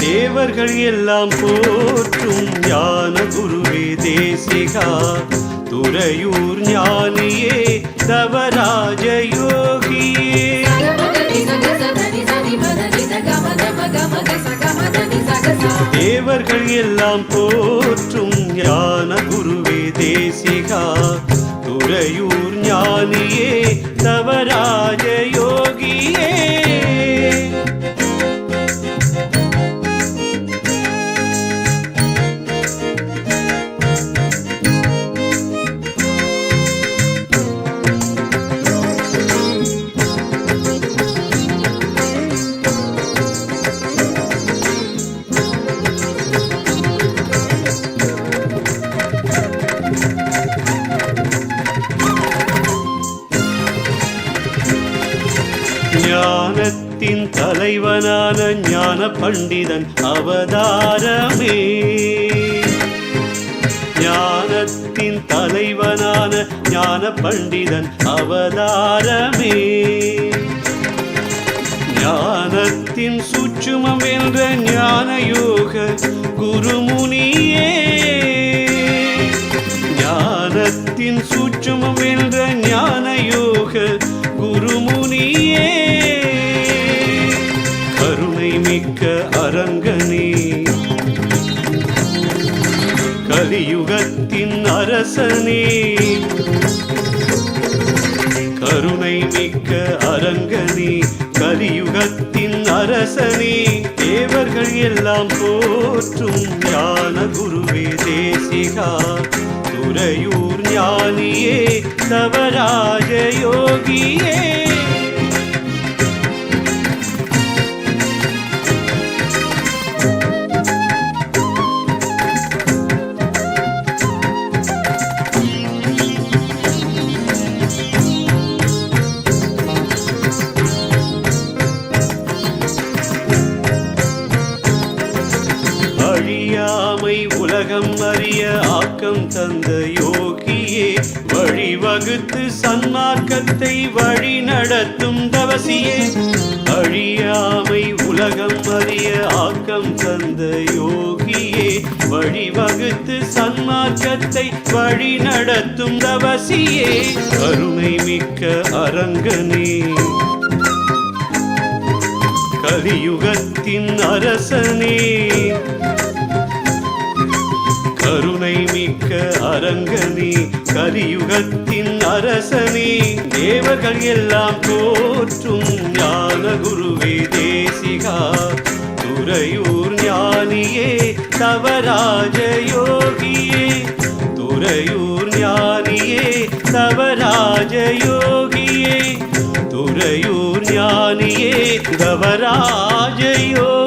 தேவர்கள் எல்லாம் போற்றும் ஞான குருவே தேசிகா. துறையூர் ஞானியே தவராஜ யோகியே தேவர்கள் எல்லாம் போற்றும் ஞான குருவே தேசிகா. துறையூர் ஞானியே தவராஜ யோகியே ஞானத்தின் தலைவனான ஞான பண்டிதன் அவதாரமே. ஞானத்தின் தலைவனான ஞான பண்டிதன் அவதாரமே. ஞானத்தின் சுற்றுமம் என்ற ஞான யோக குருமுனியே. ஞானத்தின் சூட்சுமம் என்ற ஞான யோக குருமுனியே. கருணை மிக்க அரங்கனே. கலியுகத்தின் அரசனே. கருணை மிக்க அரங்கனே. கலியுகத்தின் அரசனே. தேவர்கள் எல்லாம் போற்றும் ஞான குருவே தேசிகா. துறையூர் ஞானியே தவராஜ யோகியே அழியாமை உலகம் அறிய ஆக்கம் தந்த யோகியே வழிவகுத்து சன்மார்க்கத்தை வழி நடத்தும் தவசியே. அழியாமை உலகம் அறிய ஆக்கம் தந்த யோகியே வழிவகுத்து சன்மார்க்கத்தை வழி நடத்தும் தவசியே. கருணை மிக்க அரங்கனே. கலியுகத்தின் அரசனே. அரங்கனே கலியுகத்தின் அரசனே. தேவர்கள் எல்லாம் போற்றும் ஞான குருவே தேசிகா. துறையூர் ஞானியே தவராஜ யோகியே. துறையூர் ஞானியே தவராஜ யோகியே. துறையூர் ஞானியே தவராஜ யோகியே